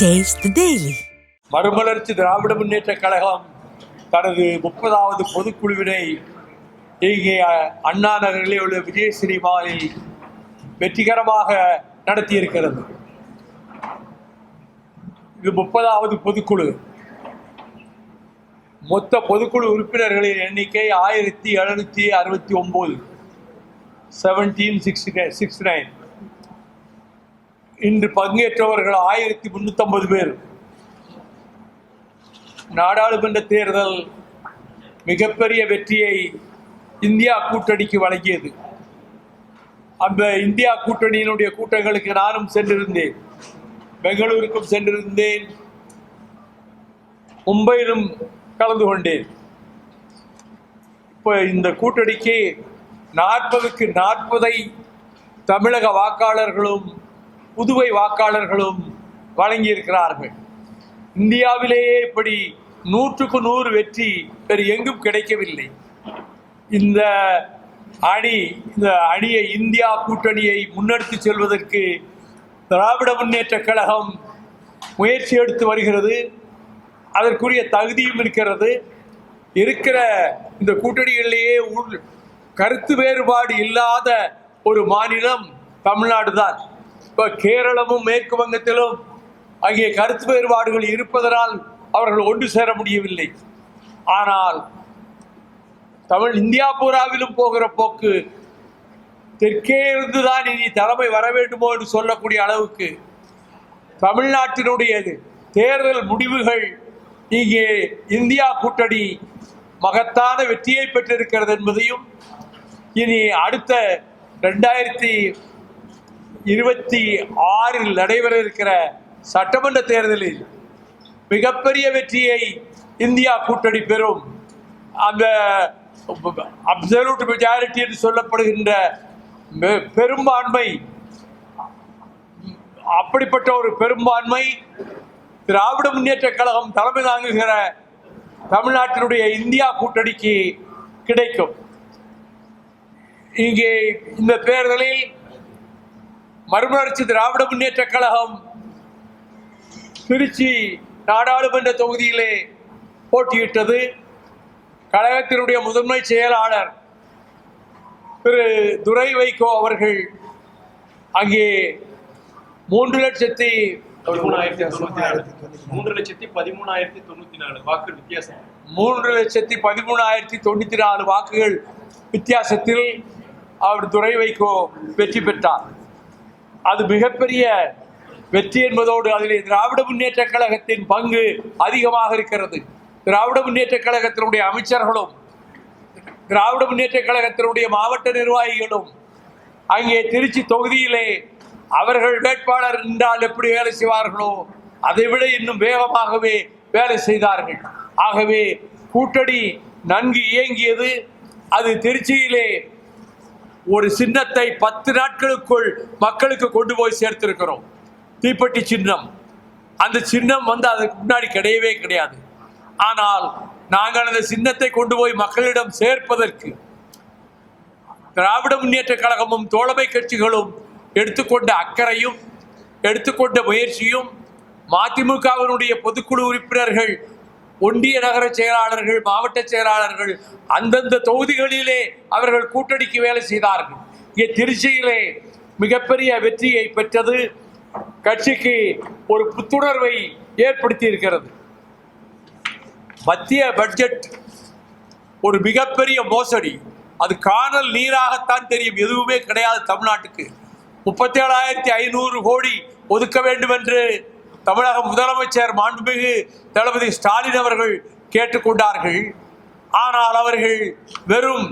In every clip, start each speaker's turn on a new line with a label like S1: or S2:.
S1: Taste daily
S2: மறுமலர்ச்சி திராவிட முன்னேற்ற கழகம் தனது முப்பதாவது பொதுக்குழுவினை இங்கே அண்ணா நகரிலே உள்ள விஜய் சினிமாவில் வெற்றிகரமாக நடத்தியிருக்கிறது. இது முப்பதாவது பொதுக்குழு. மொத்த பொதுக்குழு உறுப்பினர்களின் எண்ணிக்கை ஆயிரத்தி எழுநூத்தி அறுபத்தி ஒம்பது. செவன்டீன் சிக்ஸ்டி சிக்ஸ் நைன் இன்று பங்கேற்றவர்கள் ஆயிரத்தி முன்னூத்தம்பது பேர். நாடாளுமன்ற தேர்தல் மிகப்பெரிய வெற்றியை இந்தியா கூட்டணிக்கு வழங்கியது. அந்த இந்தியா கூட்டணியினுடைய கூட்டங்களுக்கு நானும் சென்றிருந்தேன். பெங்களூருக்கும் சென்றிருந்தேன். மும்பையிலும் கலந்து கொண்டேன். இப்போ இந்த கூட்டணிக்கு நாற்பதுக்கு நாற்பதை தமிழக வாக்காளர்களும் புதுவை வாக்காளர்களும் வழங்கியிருக்கிறார்கள். இந்தியாவிலேயே இப்படி நூற்றுக்கு நூறு வெற்றி வேறு எங்கும் கிடைக்கவில்லை. இந்த அணி இந்த அணியை இந்தியா கூட்டணியை முன்னெடுத்து செல்வதற்கு திராவிட முன்னேற்ற கழகம் முயற்சி எடுத்து வருகிறது. அதற்குரிய தகுதியும் இருக்கிறது. இருக்கிற இந்த கூட்டணிகளிலேயே உள் கருத்து வேறுபாடு இல்லாத ஒரு மாநிலம் தமிழ்நாடு தான். இப்போ கேரளமும் மேற்கு வங்கத்திலும் அங்கே கருத்து வேறுபாடுகள் இருப்பதனால் அவர்கள் ஒன்று சேர முடியவில்லை. ஆனால் தமிழ் இந்தியா பூராவிலும் போகிற போக்கு தெற்கே இருந்துதான் இனி தலைமை வர வேண்டுமோ என்று சொல்லக்கூடிய அளவுக்கு தமிழ்நாட்டினுடைய தேர்தல் முடிவுகள் இங்கே இந்தியா கூட்டணி மகத்தான வெற்றியை பெற்றிருக்கிறது என்பதையும் இனி அடுத்த ரெண்டாயிரத்தி இருபத்தி ஆறில் நடைபெற இருக்கிற சட்டமன்ற தேர்தலில் மிகப்பெரிய வெற்றியை இந்தியா கூட்டணி பெறும். அந்த அப்சல்யூட் மெஜாரிட்டி என்று சொல்லப்படுகின்ற பெரும்பான்மை அப்படிப்பட்ட ஒரு பெரும்பான்மை திராவிட முன்னேற்ற கழகம் தலைமை தாங்குகிற தமிழ்நாட்டினுடைய இந்தியா கூட்டணிக்கு கிடைக்கும். இங்கே இந்த தேர்தலில் மறுமலர்ச்சி திராவிட முன்னேற்ற கழகம் திருச்சி நாடாளுமன்ற தொகுதியிலே போட்டியிட்டது. கழகத்தினுடைய முதன்மை செயலாளர் திரு துரை வைகோ அவர்கள் அங்கே மூன்று லட்சத்தி
S3: தொண்ணூத்தி மூன்று லட்சத்தி பதிமூணாயிரத்தி தொண்ணூத்தி நாலு வாக்கு வித்தியாசம்.
S2: மூன்று லட்சத்தி பதிமூணாயிரத்தி தொண்ணூற்றி நாலு வாக்குகள் வித்தியாசத்தில் அவர் துரை வைகோ வெற்றி பெற்றார். அது மிகப்பெரிய வெற்றி என்பதோடு அதிலே திராவிட முன்னேற்ற கழகத்தின் பங்கு அதிகமாக இருக்கிறது. திராவிட முன்னேற்ற கழகத்தினுடைய அமைச்சர்களும் திராவிட முன்னேற்ற கழகத்தினுடைய மாவட்ட நிர்வாகிகளும் அங்கே திருச்சி தொகுதியிலே அவர்கள் வேட்பாளர் என்றால் எப்படி வேலை செய்வார்களோ அதைவிட இன்னும் வேகமாகவே வேலை செய்தார்கள். ஆகவே கூட்டணி நன்கு இயங்கியது அது திருச்சியிலே ஒரு சின்னத்தை பத்து நாட்களுக்குள் மக்களுக்கு கொண்டு போய் சேர்த்திருக்கிறோம். தீப்பெட்டி சின்னம். அந்த சின்னம் வந்து அதுக்கு முன்னாடி கிடையவே கிடையாது. ஆனால் நாங்கள் அந்த சின்னத்தை கொண்டு போய் மக்களிடம் சேர்ப்பதற்கு திராவிட முன்னேற்ற கழகமும் தோழமை கட்சிகளும் எடுத்துக்கொண்ட அக்கறையும் எடுத்துக்கொண்ட முயற்சியும் மதிமுகவினுடைய பொதுக்குழு உறுப்பினர்கள் ஒன்றிய நகர செயலாளர்கள் மாவட்ட செயலாளர்கள் அந்தந்த தொகுதிகளிலே அவர்கள் கூட்டணிக்கு வேலை செய்தார்கள். இங்கே திருச்சியிலே மிகப்பெரிய வெற்றியை பெற்றது. கட்சிக்கு ஒரு புத்துணர்வை ஏற்படுத்தி இருக்கிறது மத்திய பட்ஜெட் ஒரு மிகப்பெரிய மோசடி. அது காணல் நீராகத்தான் தெரியும். எதுவுமே கிடையாது தமிழ்நாட்டுக்கு. முப்பத்தேழாயிரத்தி ஐநூறு கோடி ஒதுக்க வேண்டும் என்று தமிழக முதலமைச்சர் மாண்புமிகு தளபதி ஸ்டாலின் அவர்கள் கேட்டுக்கொண்டார்கள். ஆனால் அவர்கள் வெறும்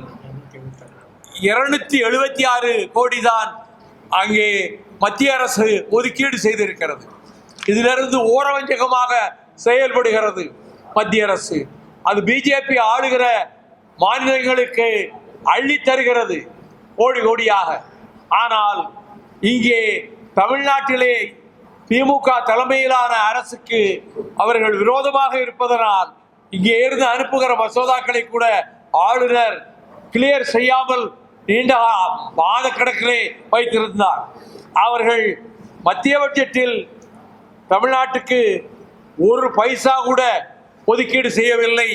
S2: இருநூத்தி எழுபத்தி ஆறு கோடி தான் அங்கே மத்திய அரசு ஒதுக்கீடு செய்திருக்கிறது. இதிலிருந்து ஓரவஞ்சகமாக செயல்படுகிறது மத்திய அரசு. அது பிஜேபி ஆளுகிற மாநிலங்களுக்கு அள்ளி தருகிறது கோடி கோடியாக. ஆனால் இங்கே தமிழ்நாட்டிலே திமுக தலைமையிலான அரசுக்கு அவர்கள் விரோதமாக இருப்பதனால் இங்கே இருந்து அனுப்புகிற மசோதாக்களை கூட ஆளுநர் கிளியர் செய்யாமல் நீண்ட மாத கணக்கிலே வைத்திருந்தார். அவர்கள் மத்திய பட்ஜெட்டில் தமிழ்நாட்டுக்கு ஒரு பைசா கூட ஒதுக்கீடு செய்யவில்லை.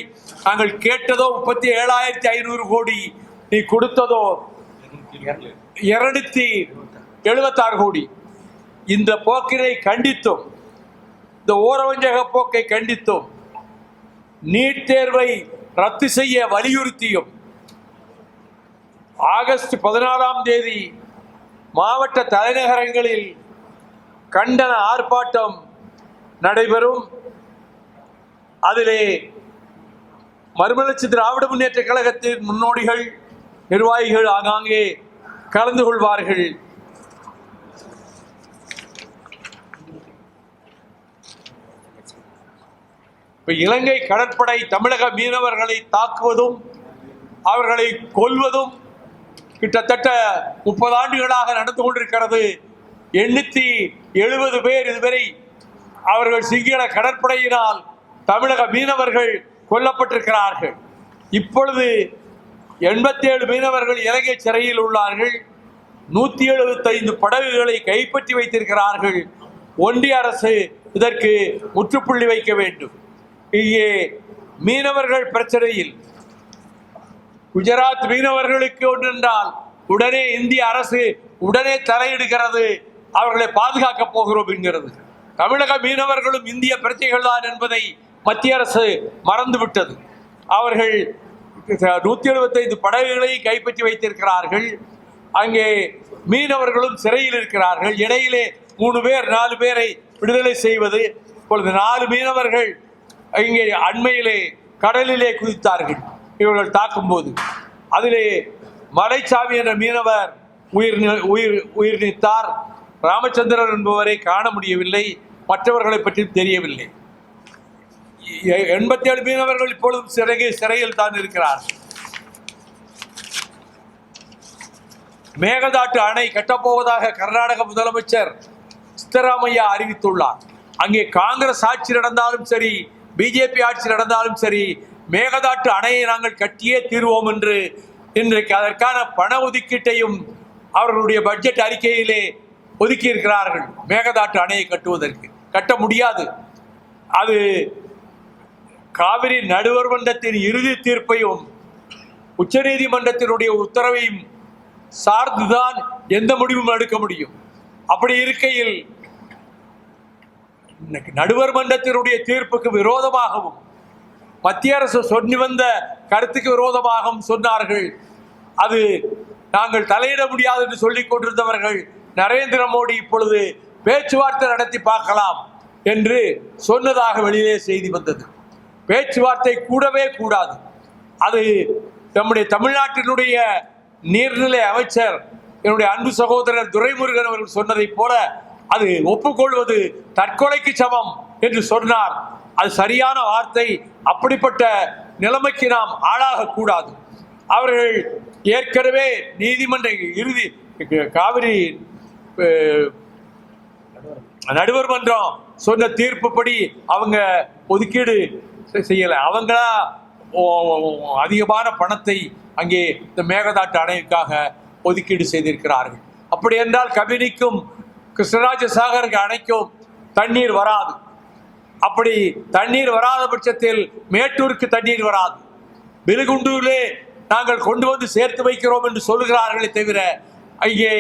S2: நாங்கள் கேட்டதோ முப்பத்தி ஏழாயிரத்தி ஐநூறு கோடி நீ கொடுத்ததோ இருநூத்தி எழுபத்தாறு கோடி. இந்த போக்கினை கண்டித்தும் இந்த ஓரவஞ்சக போக்கை கண்டித்தும் நீட் தேர்வை ரத்து செய்ய வலியுறுத்தியும் ஆகஸ்ட் பதினாறாம் தேதி மாவட்ட தலைநகரங்களில் கண்டன ஆர்ப்பாட்டம் நடைபெறும். அதிலே மறுமலர்ச்சி திராவிட முன்னேற்ற கழகத்தின் முன்னோடிகள் நிர்வாகிகள் ஆங்காங்கே கலந்து கொள்வார்கள். இப்போ இலங்கை கடற்படை தமிழக மீனவர்களை தாக்குவதும் அவர்களை கொல்வதும் கிட்டத்தட்ட முப்பது ஆண்டுகளாக நடந்து கொண்டிருக்கிறது. எண்ணூற்றி எழுபது பேர் இதுவரை அவர்கள் சிங்கள கடற்படையினால் தமிழக மீனவர்கள் கொல்லப்பட்டிருக்கிறார்கள். இப்பொழுது எண்பத்தி ஏழு மீனவர்கள் இலங்கை சிறையில் உள்ளார்கள். நூற்றி எழுபத்தைந்து படகுகளை கைப்பற்றி வைத்திருக்கிறார்கள். ஒன்றிய அரசு இதற்கு முற்றுப்புள்ளி வைக்க வேண்டும். இங்கே மீனவர்கள் பிரச்சனையில். குஜராத் மீனவர்களுக்கு ஒன்றென்றால் உடனே இந்திய அரசு உடனே தலையிடுகிறது அவர்களை பாதுகாக்கப் போகிறோம் என்கிறது. தமிழக மீனவர்களும் இந்திய பிரச்சனைகள் தான் என்பதை மத்திய அரசு மறந்துவிட்டது. அவர்கள் நூத்தி எழுபத்தைந்து படகுகளை கைப்பற்றி வைத்திருக்கிறார்கள். அங்கே மீனவர்களும் சிறையில் இருக்கிறார்கள். இடையிலே மூணு பேர் நாலு பேரை விடுதலை செய்வது இப்பொழுது நாலு மீனவர்கள் இங்கே அண்மையிலே கடலிலே குதித்தார்கள். இவர்கள் தாக்கும்போது. அதிலே மலைச்சாமி என்ற மீனவர் உயிர் உயிர் உயிர் நீத்தார். ராமச்சந்திரன் என்பவரை காண முடியவில்லை. மற்றவர்களை பற்றி தெரியவில்லை. எண்பத்தி ஏழு மீனவர்கள் இப்பொழுதும் சிறை சிறையில் தான் இருக்கிறார் மேகதாட்டு அணை கட்டப்போவதாக கர்நாடக முதலமைச்சர் சித்தராமையா அறிவித்துள்ளார். அங்கே காங்கிரஸ் ஆட்சி நடந்தாலும் சரி பிஜேபி ஆட்சி நடந்தாலும் சரி மேகதாட்டு அணையை நாங்கள் கட்டியே தீர்வோம் என்று இன்றைக்கு அதற்கான பண ஒதுக்கீட்டையும் அவர்களுடைய பட்ஜெட் அறிக்கையிலே ஒதுக்கி இருக்கிறார்கள் மேகதாட்டு அணையை கட்டுவதற்கு. கட்ட முடியாது. அது காவிரி நடுவர் மன்றத்தின் இறுதி தீர்ப்பையும் உச்சநீதிமன்றத்தினுடைய உத்தரவையும் சார்ந்துதான் எந்த முடிவும் எடுக்க முடியும். அப்படி இருக்கையில் நடுவர் மன்றத்தினுடைய தீர்ப்புக்கு விரோதமாகவும் மத்திய அரசு சொல்லி வந்த கருத்துக்கு விரோதமாகவும் சொன்னார்கள். அது நாங்கள் தலையிட முடியாது என்று சொல்லிக் கொண்டிருந்தவர்கள் நரேந்திர மோடி இப்பொழுது பேச்சுவார்த்தை நடத்தி பார்க்கலாம் என்று சொன்னதாக வெளியிலே செய்தி வந்தது. பேச்சுவார்த்தை கூடவே கூடாது. அது நம்முடைய தமிழ்நாட்டினுடைய நீர்நிலை அமைச்சர் என்னுடைய அன்பு சகோதரர் துரைமுருகன் அவர்கள் சொன்னதைப் போல அது ஒப்புக்கொள்வது தற்கொலைக்கு சமம் என்று சொன்னார். அது சரியான வார்த்தை. அப்படிப்பட்ட நிலைமைக்கு நாம் ஆளாகக்கூடாது அவர்கள் ஏற்கனவே நீதிமன்ற இறுதி காவிரி நடுவர் மன்றம் சொன்ன தீர்ப்புப்படி அவங்க ஒதுக்கீடு செய்யலை. அவங்களா அதிகமான பணத்தை அங்கே இந்த மேகதாட்டு அணைக்காக ஒதுக்கீடு செய்திருக்கிறார்கள். அப்படி என்றால் கபினிக்கும் கிருஷ்ணராஜ சாகருக்கு அணைக்கும் தண்ணீர் வராது. அப்படி தண்ணீர் வராத பட்சத்தில் மேட்டூருக்கு தண்ணீர் வராது. வெலுகுண்டூரிலே நாங்கள் கொண்டு வந்து சேர்த்து வைக்கிறோம் என்று சொல்கிறார்களே தவிர ஐயே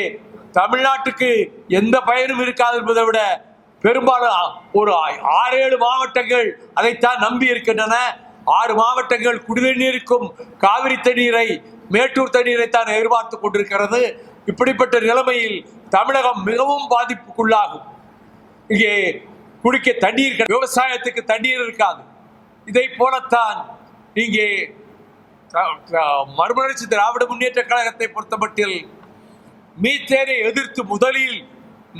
S2: தமிழ்நாட்டுக்கு எந்த பயனும் இருக்காது என்பதை விட பெரும்பாலும் ஒரு ஆறு ஏழு மாவட்டங்கள் அதைத்தான் நம்பி இருக்கின்றன. ஆறு மாவட்டங்கள் குடிநீருக்கும் காவிரி தண்ணீரை மேட்டூர் தண்ணீரை தான் எதிர்பார்த்து கொண்டிருக்கிறது. இப்படிப்பட்ட நிலைமையில் தமிழகம் மிகவும் பாதிப்புக்குள்ளாகும். இங்கே குடிக்க தண்ணீர் விவசாயத்துக்கு தண்ணீர் இருக்காது. இதை போலத்தான் இங்கே மறுமலர்ச்சி திராவிட முன்னேற்ற கழகத்தை பொறுத்தமட்டில் மீத்தேனை எதிர்த்து முதலில்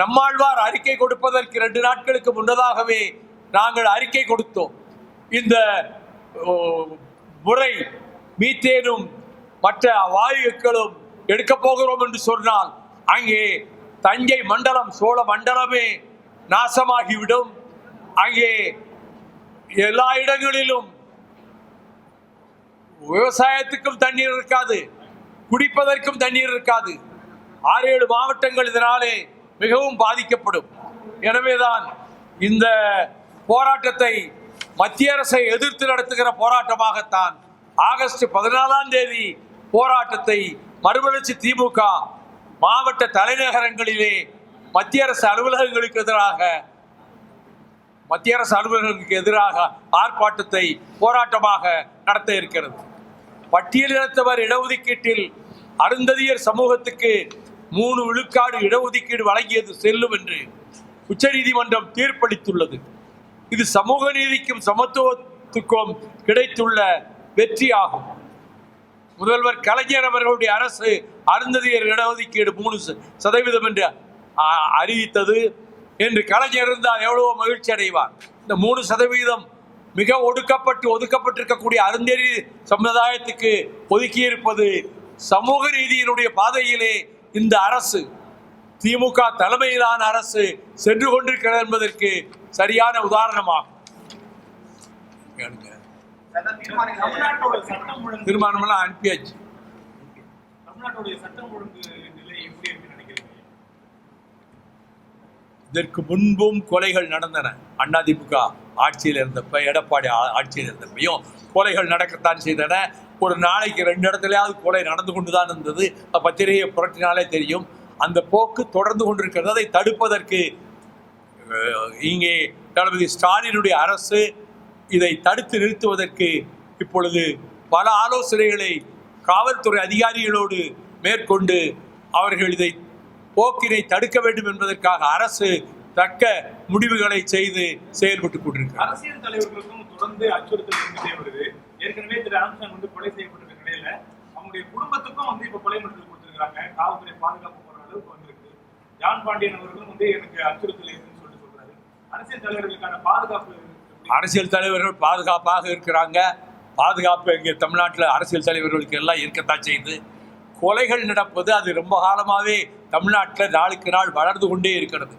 S2: நம்மாழ்வார் அறிக்கை கொடுப்பதற்கு ரெண்டு நாட்களுக்கு முன்னதாகவே நாங்கள் அறிக்கை கொடுத்தோம். இந்த முறை மீத்தேனும் மற்ற வாயுக்களும் எடுக்கப் போகிறோம் என்று சொன்னால் அங்கே தஞ்சை மண்டலம் சோழ மண்டலமே நாசமாகிவிடும். அங்கே எல்லா இடங்களிலும் விவசாயத்துக்கும் தண்ணீர் இருக்காது குடிப்பதற்கும் தண்ணீர் இருக்காது. ஆறு ஏழு மாவட்டங்கள் இதனாலே மிகவும் பாதிக்கப்படும். எனவேதான் இந்த போராட்டத்தை மத்திய அரசை எதிர்த்து நடத்துகிற போராட்டமாகத்தான் ஆகஸ்ட் பதினாலாம் தேதி போராட்டத்தை மறுமலர்ச்சி திமுக மாவட்ட தலைநகரங்களிலே மத்திய அரசு அலுவலகங்களுக்கு எதிராக மத்திய அரசு அலுவலகங்களுக்கு எதிராக ஆர்ப்பாட்டத்தை போராட்டமாக நடத்த இருக்கிறது. பட்டியலினத்தவர் இடஒதுக்கீட்டில் அருந்ததியர் சமூகத்துக்கு மூணு விழுக்காடு இடஒதுக்கீடு வழங்கியது செல்லும் என்று உச்சநீதிமன்றம் தீர்ப்பளித்துள்ளது. இது சமூக நீதிக்கும் சமத்துவத்துக்கும் கிடைத்துள்ள வெற்றியாகும். முதல்வர் கலைஞர் அவர்களுடைய அரசு அருந்ததியர் இடஒதுக்கீடு மூணு ச- சதவீதம் என்று அ- அறிவித்தது என்று கலைஞர் இருந்தால் எவ்வளவோ மகிழ்ச்சி அடைவார். இந்த மூணு சதவீதம் மிக ஒடுக்கப்பட்டு ஒதுக்கப்பட்டிருக்கக்கூடிய அருந்தறி சமுதாயத்துக்கு ஒதுக்கியிருப்பது சமூக ரீதியினுடைய பாதையிலே இந்த அரசு திமுக தலைமையிலான அரசு சென்று கொண்டிருக்கிறது என்பதற்கு சரியான உதாரணமாகும்.
S3: ஒழுங்கு
S2: தீர்மானமெல்லாம் அனுப்பியாச்சு இதற்கு முன்பும் கொலைகள் நடந்தன. அதிமுக ஆட்சியில் இருந்தப்ப எடப்பாடி ஆட்சியில் இருந்தப்பையும் கொலைகள் நடக்கத்தான் செய்தன. ஒரு நாளைக்கு ரெண்டு இடத்துலயாவது கொலை நடந்து கொண்டுதான் இருந்தது. பத்திரிகையை புரட்டினாலே தெரியும். அந்த போக்கு தொடர்ந்து கொண்டிருக்கிறது. அதை தடுப்பதற்கு இங்கே தளபதி ஸ்டாலினுடைய அரசு இதை தடுத்து நிறுத்துவதற்கு இப்பொழுது பல ஆலோசனைகளை காவல்துறை அதிகாரிகளோடு மேற்கொண்டு அவர்கள் இதை போக்கினை தடுக்க வேண்டும் என்பதற்காக அரசு தக்க முடிவுகளை செய்து செயல்பட்டுக் கொண்டிருக்கிறார்
S3: அரசியல் தலைவர்களுக்கும் தொடர்ந்து அச்சுறுத்தல் இருந்துட்டே வருது. ஏற்கனவே திரு ஆம்சாங் வந்து கொலை செய்யப்பட்டிருக்க நிலையில அவங்களுடைய குடும்பத்துக்கும் வந்து இப்ப கொலை மிரட்டல் கொடுத்திருக்காங்க காவல்துறை பாதுகாப்பு போற அளவுக்கு வந்திருக்கு. ஜான் பாண்டியன் அவர்களும் வந்து எனக்கு அச்சுறுத்தல் இருக்குன்னு சொல்லிட்டு சொல்றாரு. அரசியல் தலைவர்களுக்கான பாதுகாப்பு
S2: அரசியல் தலைவர்கள் பாதுகாப்பாக இருக்கிறாங்க. பாதுகாப்பு எங்கள் தமிழ்நாட்டில் அரசியல் தலைவர்களுக்கு எல்லாம் இருக்கத்தான் செய்யுது. கொலைகள் நடப்பது அது ரொம்ப காலமாகவே தமிழ்நாட்டில் நாளுக்கு நாள் வளர்ந்து கொண்டே இருக்கிறது.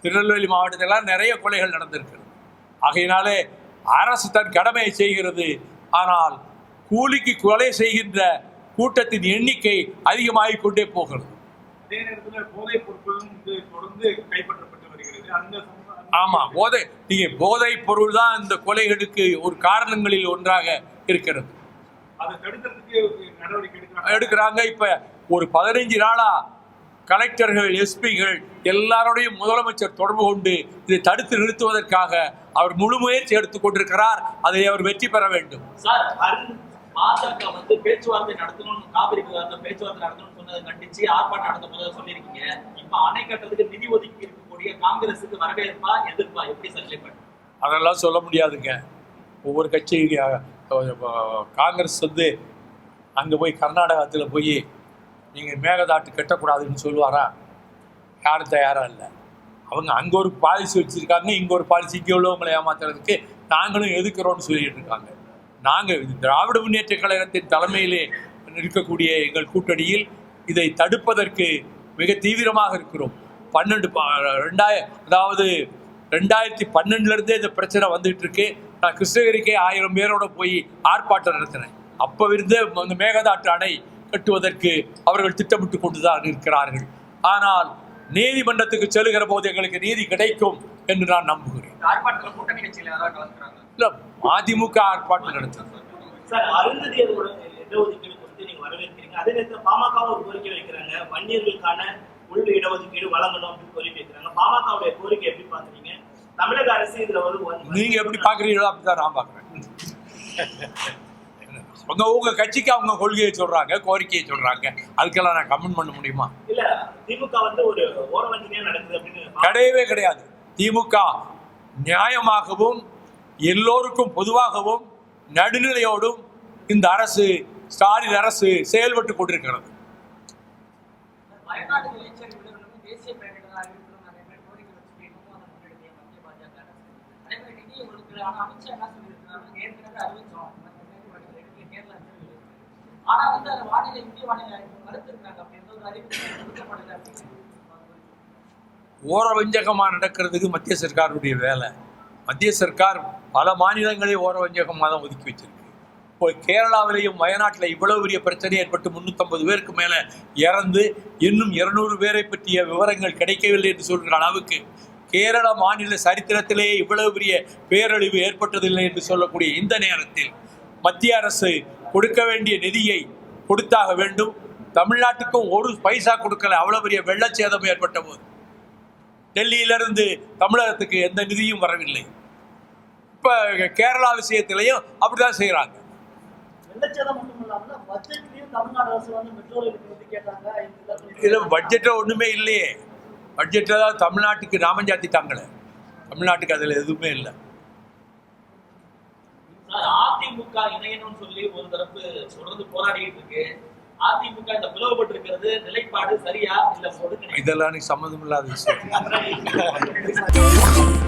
S2: திருநெல்வேலி மாவட்டத்திலாம் நிறைய கொலைகள் நடந்திருக்கிறது. ஆகையினாலே அரசு தன் கடமையை செய்கிறது. ஆனால் கூலிக்கு கொலை செய்கின்ற கூட்டத்தின் எண்ணிக்கை அதிகமாகிக் கொண்டே போகிறது.
S3: அதே நேரத்தில் போதைப் பொருட்களும் தொடர்ந்து கைப்பற்றப்பட்டு வருகிறது. அந்த-
S2: ஆமா போதை. நீங்க போதைப் பொருள் தான் இந்த கொலைகளுக்கு ஒரு காரணங்களில் ஒன்றாக இருக்கிறது.
S3: அதை தடுக்கிறதுக்கு நடவடிக்கை எடுக்கிறாங்க.
S2: எடுக்கிறாங்க. இப்ப ஒரு பதினைஞ்சு நாளா கலெக்டர்கள் எஸ்பிகள் எல்லாரோடையும் முதலமைச்சர் தொடர்பு கொண்டு இதை தடுத்து நிறுத்துவதற்காக அவர் முழு முயற்சி எடுத்துக் கொண்டிருக்கிறார். அதை அவர் வெற்றி பெற வேண்டும்.
S1: பாஜக வந்து பேச்சுவார்த்தை நடத்தணும் காவிரி விவகாரத்துல பேச்சுவார்த்தை நடத்தணும்னு சொன்னதை கண்டிச்சு ஆர்ப்பாட்டம் நடத்தும் போது சொல்லியிருக்கீங்க. இப்ப அணை கட்டுறதுக்கு நிதி ஒதுக்கி இருக்கக்கூடிய காங்கிரஸுக்கு வரவேற்பா எதிர்ப்பா? எப்படி சார்
S2: அதெல்லாம் சொல்ல முடியாதுங்க. ஒவ்வொரு கட்சி காங்கிரஸ் வந்து அங்கே போய் கர்நாடகத்தில் போய் நீங்கள் மேகதாட்டு கட்டக்கூடாதுன்னு சொல்லுவாரா? யாரும் தயாராக இல்லை. அவங்க அங்கே ஒரு பாலிசி வச்சுருக்காங்க இங்கே ஒரு பாலிசி இங்கே உள்ளவங்களை ஏமாத்துறதுக்கு நாங்களும் எதுக்குறோம்னு சொல்லிட்டு இருக்காங்க. நாங்கள் திராவிட முன்னேற்ற கழகத்தின் தலைமையிலே இருக்கக்கூடிய எங்கள் கூட்டணியில் இதை தடுப்பதற்கு மிக தீவிரமாக இருக்கிறோம். பன்னெண்டு ரெண்டாய அதாவது ரெண்டாயிரத்தி பன்னெண்டுலேருந்தே இந்த பிரச்சனை வந்துட்டு இருக்கு. நான் கிருஷ்ணகிரிக்கே ஆயிரம் பேரோட போய் ஆர்ப்பாட்டம் நடத்தினேன். அப்போ இருந்தே அந்த மேகதாட்டு அணை கட்டுவதற்கு அவர்கள் திட்டமிட்டு கொண்டுதான் இருக்கிறார்கள். ஆனால் நீதிமன்றத்துக்கு செல்லுகிற போது எங்களுக்கு நீதி கிடைக்கும் என்று நான் நம்புகிறேன். இல்லை அதிமுக ஆர்ப்பாட்டம் நடத்துது.
S4: ஒரு கோரிக்கை வைக்கிறாங்க. வன்னியர்களுக்கான உள் இடஒதுக்கீடு வழங்கணும் அப்படின்னு கோரிக்கை வைக்கிறாங்க. பாமகவுடைய கோரிக்கை எப்படி பாக்குறீங்க தமிழக அரசு இதுல வன்-
S2: நீங்க எப்படி பாக்குறீங்களோ அப்படிதான் நான் பாக்குறேன் அவங்க உங்க கட்சிக்கு அவங்க கொள்கையை சொல்றாங்க கோரிக்கையை சொல்றாங்க. அதுக்கெல்லாம் நான் கமெண்ட் பண்ண முடியுமா?
S4: இல்ல திமுக வந்து ஒரு
S2: கிடையவே கிடையாது. திமுக நியாயமாகவும் எல்லோருக்கும் பொதுவாகவும் நடுநிலையோடும் இந்த அரசு ஸ்டாலின் அரசு செயல்பட்டு கொண்டிருக்கிறது.
S1: ஆனா வந்து வானிலை இந்திய வானிலை மறுத்திருக்காங்க ஒரு அறிவிப்பு கொடுக்கப்படல அப்படின்னு
S2: ஓரவஞ்சகமாக நடக்கிறதுக்கு மத்திய சர்க்காருடைய வேலை. மத்திய சர்க்கார் பல மாநிலங்களே ஓரவஞ்சகமாக தான் ஒதுக்கி வச்சிருக்கு. இப்போ கேரளாவிலேயும் வயநாட்டில் இவ்வளவு பெரிய பிரச்சனை ஏற்பட்டு முன்னூற்றம்பது பேருக்கு மேலே இறந்து இன்னும் இருநூறு பேரை பற்றிய விவரங்கள் கிடைக்கவில்லை என்று சொல்கிற அளவுக்கு கேரள மாநில சரித்திரத்திலேயே இவ்வளவு பெரிய பேரழிவு ஏற்பட்டதில்லை என்று சொல்லக்கூடிய இந்த நேரத்தில் மத்திய அரசு கொடுக்க வேண்டிய நிதியை கொடுத்தாக வேண்டும். தமிழ்நாட்டுக்கும் ஒரு பைசா கொடுக்கல. அவ்வளோ பெரிய வெள்ளச்சேதம் ஏற்பட்ட போது. டெல்லியிலிருந்து தமிழகத்துக்கு எந்த நிதியும் வரவில்லை. இப்போ கேரளா விஷயத்திலையும் அப்படிதான் செய்கிறாங்க
S5: வெள்ளச்சேதம் மட்டும் இல்லாமல் பட்ஜெட்லயும் தமிழ்நாடு அரசு வந்து மெட்ரோ ரயிலுக்கு வந்து கேட்டாங்க. ஐந்து லட்சம்
S2: இதில் பட்ஜெட்டில் ஒன்றுமே இல்லையே. பட்ஜெட்டில் தான் தமிழ்நாட்டுக்கு நாமம் சாத்திட்டாங்களே. தமிழ்நாட்டுக்கு அதில் எதுவுமே இல்லை.
S1: சார் அதிமுக இணையணும்னு சொல்லி ஒரு தரப்பு தொடர்ந்து போராடிட்டு இருக்கு. அதிமுக இந்த நிலைப்பாடு சரியா இல்ல?
S2: இதெல்லாம் எனக்கு சம்மந்தம் இல்லாத விஷயம்.